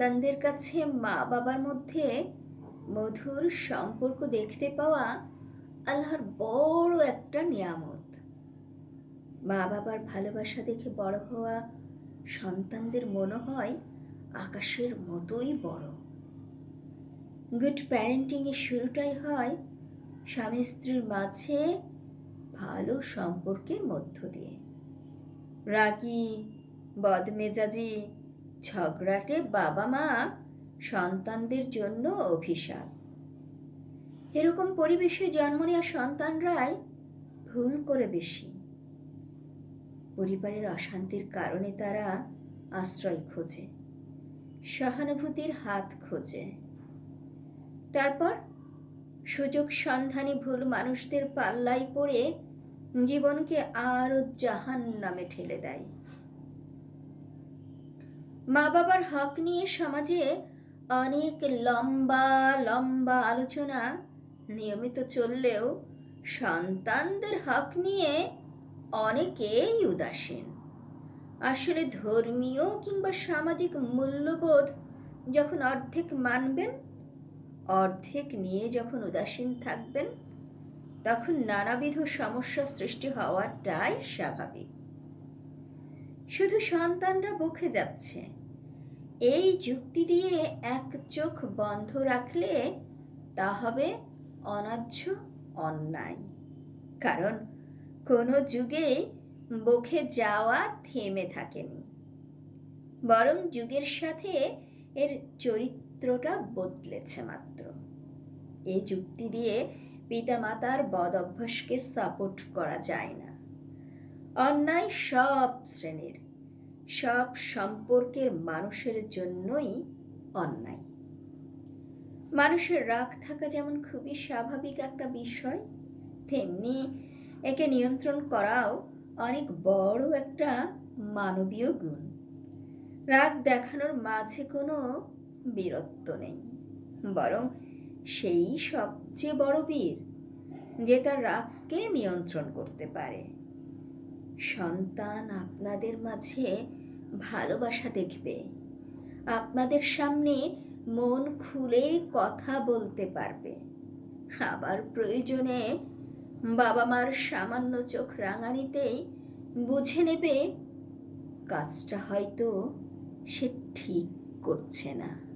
সন্তানদের কাছে মা বাবার মধ্যে মধুর সম্পর্ক দেখতে পাওয়া আল্লাহর বড় একটা নিয়ামত। মা বাবার ভালোবাসা দেখে বড় হওয়া সন্তানদের মনে হয় আকাশের মতোই বড়। গুড প্যারেন্টিংয়ের শুরুটাই হয় স্বামী স্ত্রীর মাঝে ভালো সম্পর্কের মধ্য দিয়ে। রাগী, বদমেজাজি ঝগড়াটে বাবা মা সন্তানদের জন্য অভিশাপ। এরকম পরিবেশে জন্ম নেওয়া সন্তানরাই ভুল করে বেশি। পরিবারের অশান্তির কারণে তারা আশ্রয় খোঁজে, সহানুভূতির হাত খোঁজে। তারপর সুযোগ সন্ধানী ভুল মানুষদের পাল্লাই পড়ে জীবনকে আরও জাহান নামে ঠেলে দেয়। মা বাবার হক নিয়ে সমাজে অনেক লম্বা লম্বা আলোচনা নিয়মিত চললেও সন্তানদের হক নিয়ে অনেকেই উদাসীন। আসলে ধর্মীয় কিংবা সামাজিক মূল্যবোধ যখন অর্ধেক মানবেন, অর্ধেক নিয়ে যখন উদাসীন থাকবেন, তখন নানাবিধ সমস্যা সৃষ্টি হওয়াটাই স্বাভাবিক। শুধু সন্তানরা বকে যাচ্ছে এই যুক্তি দিয়ে এক চোখ বন্ধ রাখলে তা হবে অনার্য অন্যায়। কারণ কোনো যুগেই বকে যাওয়া থেমে থাকেনি। বরং যুগের সাথে এর চরিত্রটা বদলেছে মাত্র। এই যুক্তি দিয়ে পিতামাতার বদ অভ্যাসকে সাপোর্ট করা যায় না। অন্যায় সব শ্রেণির। সব সম্পর্কের মানুষের জন্যই অন্যায়। মানুষের রাগ থাকা যেমন খুবই স্বাভাবিক একটা বিষয়, তেমনি একে নিয়ন্ত্রণ করাও অনেক বড় একটা মানবীয় গুণ। রাগ দেখানোর মাঝে কোনো বীরত্ব নেই, বরং সেই সবচেয়ে বড় বীর যে তার রাগকে নিয়ন্ত্রণ করতে পারে। সন্তান আপনাদের মাঝে ভালোবাসা দেখবে। আপনাদের সামনে মন খুলে কথা বলতে পারবে। আবার প্রয়োজনে বাবা মার সামান্য চোখ রাঙানিতেই বুঝে নেবে, কাজটা হয়তো সে ঠিক করছে না।